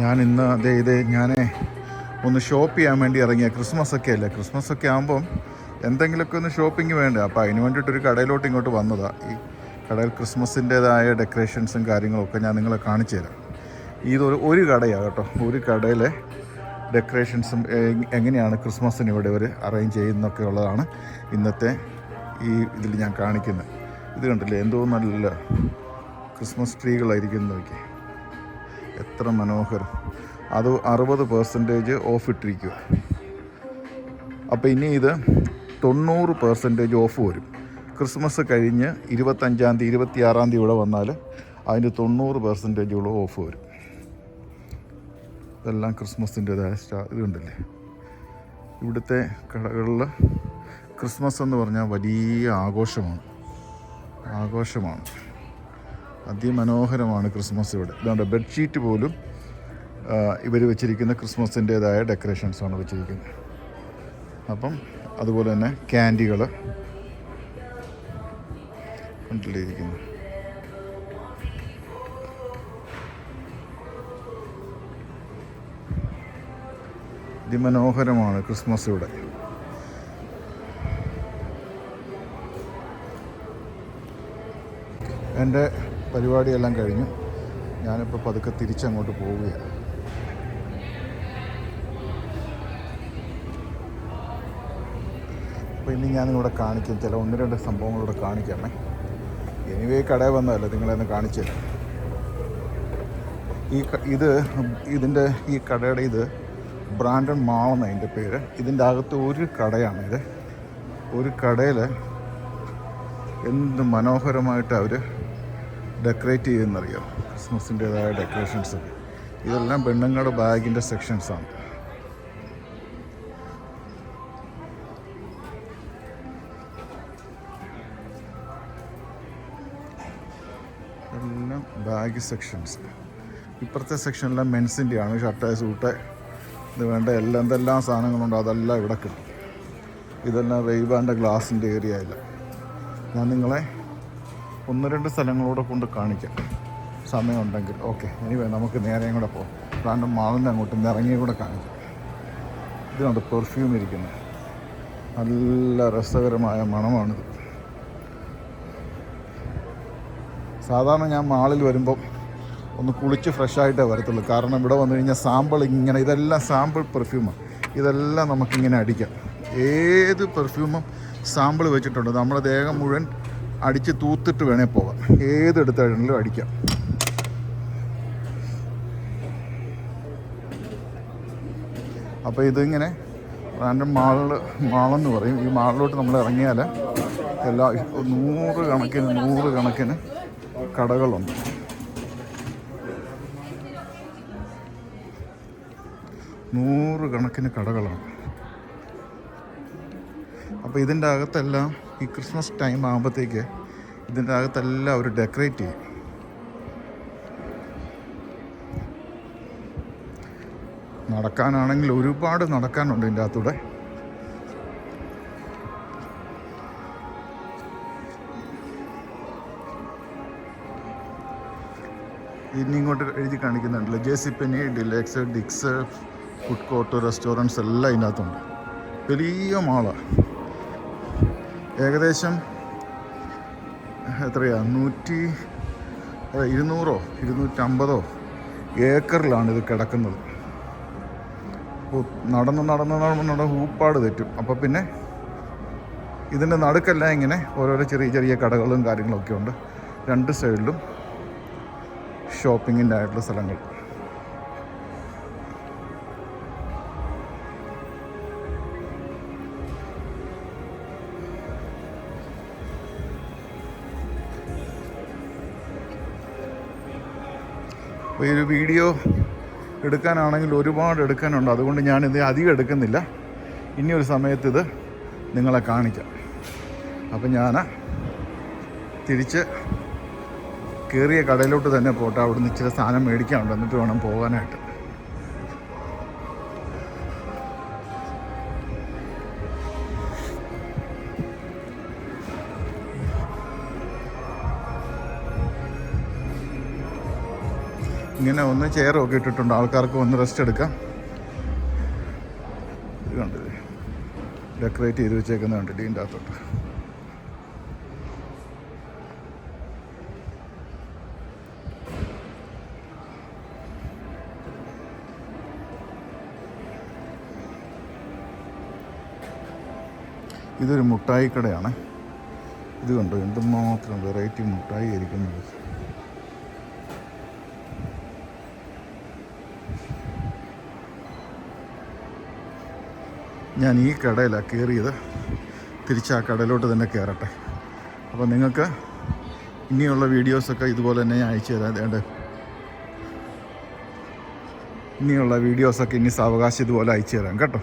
ഞാൻ ഇന്ന് അതേ ഇത് ഞാൻ ഒന്ന് ഷോപ്പ് ചെയ്യാൻ വേണ്ടി ഇറങ്ങിയ ക്രിസ്മസ് ഒക്കെ അല്ലേ? ക്രിസ്മസ് ഒക്കെ ആകുമ്പം എന്തെങ്കിലുമൊക്കെ ഒന്ന് ഷോപ്പിംഗ് വേണ്ട? അപ്പോൾ അതിന് വേണ്ടിയിട്ടൊരു കടയിലോട്ട് ഇങ്ങോട്ട് വന്നതാണ് ഈ കടയിൽ ക്രിസ്മസിന്റേതായ ഡെക്കറേഷൻസും കാര്യങ്ങളൊക്കെ ഞാൻ നിങ്ങളെ കാണിച്ചു തരാം. ഇതൊരു ഒരു കടയാണ് കേട്ടോ. ഒരു കടയിലെ ഡെക്കറേഷൻസും എങ്ങനെയാണ് ക്രിസ്മസിന് ഇവിടെ ഇവർ അറേഞ്ച് ചെയ്യുന്നൊക്കെ ഉള്ളതാണ് ഇന്നത്തെ ഈ ഇതിൽ ഞാൻ കാണിക്കുന്നത് ഇത് കണ്ടില്ലേ? എന്തോ നല്ല ക്രിസ്മസ് ട്രീകളായിരിക്കുന്നു നോക്കി എത്ര മനോഹരം. അത് അറുപത് പെർസെന്റേജ് ഓഫ് ഇട്ടിരിക്കുക അപ്പോൾ ഇനി ഇത് തൊണ്ണൂറ് പെർസെന്റേജ് ഓഫ് വരും. ക്രിസ്മസ് കഴിഞ്ഞ് ഇരുപത്തഞ്ചാം തീയതി ഇരുപത്തിയാറാം തീയതി ഇവിടെ വന്നാൽ അതിന്റെ തൊണ്ണൂറ് പെർസെന്റേജോളം ഓഫ് വരും. ഇതെല്ലാം ക്രിസ്മസിന്റെതായ സ്റ്റാ ഇതുണ്ടല്ലേ ഇവിടുത്തെ കടകളിൽ ക്രിസ്മസ് എന്ന് പറഞ്ഞാൽ വലിയ ആഘോഷമാണ്. ആഘോഷമാണ്. അതിമനോഹരമാണ് ക്രിസ്മസ് ഇവിടെ. ഇതുകൊണ്ട് ബെഡ്ഷീറ്റ് പോലും ഇവർ വെച്ചിരിക്കുന്ന ക്രിസ്മസിന്റേതായ ഡെക്കറേഷൻസാണ് വെച്ചിരിക്കുന്നത്. അപ്പം അതുപോലെ തന്നെ ക്യാൻഡികൾ കണ്ടില്ലേ ഇരിക്കുന്നു അതിമനോഹരമാണ് ക്രിസ്മസ് ഇവിടെ. എന്റെ പരിപാടിയെല്ലാം കഴിഞ്ഞു. ഞാനിപ്പോൾ പതുക്കെ തിരിച്ചങ്ങോട്ട് പോവുകയാണ്. അപ്പോൾ ഇനി ഞാനിവിടെ കാണിക്കും. ചില ഒന്ന് രണ്ട് സംഭവങ്ങളിവിടെ കാണിക്കണേ എനിവേ കടയിൽ വന്നതല്ലേ നിങ്ങളെന്ന് കാണിച്ചു തരാം. ഈ ഇത് ഇതിന്റെ ഈ കടയുടെ ഇത് ബ്രാൻഡൻ മാളെന്ന അതിന്റെ പേര്. ഇതിന്റെ അകത്ത് ഒരു കടയാണിത് ഒരു കടയിൽ എന്ത് മനോഹരമായിട്ട് അവർ ഡെക്കറേറ്റ് ക്രിസ്മസിന്റേതായ ഡെക്കറേഷൻസ് ഇതെല്ലാം പെണ്ണുങ്ങളുടെ ബാഗിന്റെ സെക്ഷൻസാണ് എല്ലാം ബാഗ് സെക്ഷൻസ് ഇപ്പുറത്തെ സെക്ഷനെല്ലാം മെൻസിന്റെയാണ് ഷർട്ട് സൂട്ട് ഇത് വേണ്ട എല്ലാം എന്തെല്ലാം സാധനങ്ങളുണ്ടോ അതെല്ലാം ഇവിടെ കിട്ടും. ഇതെല്ലാം റെയ്ബാന്റെ ഗ്ലാസിന്റെ ഏരിയയില്ല ഞാൻ നിങ്ങളെ ഒന്ന് രണ്ട് സ്ഥലങ്ങളൂടെ കൊണ്ട് കാണിക്കാം. സമയമുണ്ടെങ്കിൽ. ഓക്കെ എനിവേ നമുക്ക് നേരെയും കൂടെ പോകാം ബ്രാൻഡ് മാളിന്റെ അങ്ങോട്ട് ഇറങ്ങിയും കൂടെ കാണിക്കാം. ഇതിനുണ്ട് പെർഫ്യൂം ഇരിക്കുന്നത്. നല്ല രസകരമായ മണമാണിത്. സാധാരണ ഞാൻ മാളിൽ വരുമ്പം ഒന്ന് കുളിച്ച് ഫ്രഷായിട്ടേ വരത്തുള്ളൂ. കാരണം ഇവിടെ വന്നു കഴിഞ്ഞാൽ സാമ്പിൾ ഇങ്ങനെ ഇതെല്ലാം സാമ്പിൾ പെർഫ്യൂമാണ് ഇതെല്ലാം നമുക്കിങ്ങനെ അടിക്കാം. ഏത് പെർഫ്യൂമും സാമ്പിൾ വെച്ചിട്ടുണ്ട്. നമ്മുടെ ദേഹം മുഴുവൻ അടിച്ച് തൂത്തിട്ട് വേണേൽ പോകാം. ഏതെടുത്താണെങ്കിലും അടിക്കാം. അപ്പോൾ ഇതിങ്ങനെ റാൻഡം മാളിൽ മാളെന്ന് പറയും. ഈ മാളിലോട്ട് നമ്മൾ ഇറങ്ങിയാൽ എല്ലാ നൂറ് കണക്കിന് നൂറ് കണക്കിന് കടകളുണ്ട്. നൂറ് കണക്കിന് കടകളാണ്. അപ്പോൾ ഇതിന്റെ അകത്തെല്ലാം ഈ ക്രിസ്മസ് ടൈം ആകുമ്പോഴത്തേക്ക് ഇതിന്റെ അകത്തെല്ലാം അവർ ഡെക്കറേറ്റ് ചെയ്യും. നടക്കാനാണെങ്കിൽ ഒരുപാട് നടക്കാനുണ്ട് ഇതിന്റെ അകത്തൂടെ. ഇനി ഇങ്ങോട്ട് എഴുതി കാണിക്കുന്നുണ്ടല്ലോ. ജെ സി പെനി ഡിലക്സ് ഡിക്സ് ഫുഡ് കോർട്ട് റെസ്റ്റോറന്റ്സ് എല്ലാം ഇതിനകത്തുണ്ട്. വലിയ മാളാണ് ഏകദേശം എത്രയാ? നൂറ്റി ഇരുന്നൂറോ? ഇരുന്നൂറ്റമ്പതോ ഏക്കറിലാണ് ഇത് കിടക്കുന്നത്. അപ്പോൾ നടന്ന് നടന്ന് നടന്ന് നടന്ന് ഹൂപ്പാട് തെറ്റും. അപ്പോൾ പിന്നെ ഇതിന്റെ നടുക്കല്ല ഇങ്ങനെ ഓരോരോ ചെറിയ ചെറിയ കടകളും കാര്യങ്ങളൊക്കെ ഉണ്ട്. രണ്ട് സൈഡിലും ഷോപ്പിങ്ങിന്റെ ആയിട്ടുള്ള സ്ഥലങ്ങൾ. അപ്പോൾ ഈ ഒരു വീഡിയോ എടുക്കാനാണെങ്കിൽ ഒരുപാട് എടുക്കാനുണ്ട്. അതുകൊണ്ട് ഞാനിത് അധികം എടുക്കുന്നില്ല. ഇനി ഒരു സമയത്ത് ഇത് നിങ്ങളെ കാണിക്കാം. അപ്പം ഞാൻ തിരിച്ച് കയറിയ കടയിലോട്ട് തന്നെ പോട്ടെ. അവിടുന്ന് ഇച്ചിരി സാധനം മേടിക്കാനുണ്ട്. എന്നിട്ട് വേണം പോകാനായിട്ട്. ഇങ്ങനെ ഒന്ന് ചെയറൊക്കെ ഇട്ടിട്ടുണ്ട്. ആൾക്കാർക്ക് ഒന്ന് റെസ്റ്റ് എടുക്കാം. ഇത് കണ്ടില്ലേ ഡെക്കറേറ്റ് ചെയ്ത് വെച്ചേക്കുന്ന കണ്ടില്ലേ ഇതിന്റെ അകത്തോട്ട്. ഇതൊരു മുട്ടായി കടയാണ്. ഇത് കണ്ടോ? എന്തുമാത്രം വെറൈറ്റി മുട്ടായി ഇരിക്കുന്നത് ഞാൻ ഈ കടയിലാണ് കയറിയത് തിരിച്ച് ആ കടയിലോട്ട് തന്നെ കയറട്ടെ അപ്പോൾ നിങ്ങൾക്ക് ഇനിയുള്ള വീഡിയോസൊക്കെ ഇതുപോലെ തന്നെ ഞാൻ അയച്ചു തരാം. വേണ്ട ഇനിയുള്ള വീഡിയോസൊക്കെ ഇനി സാവകാശം ഇതുപോലെ അയച്ചു തരാം. കേട്ടോ?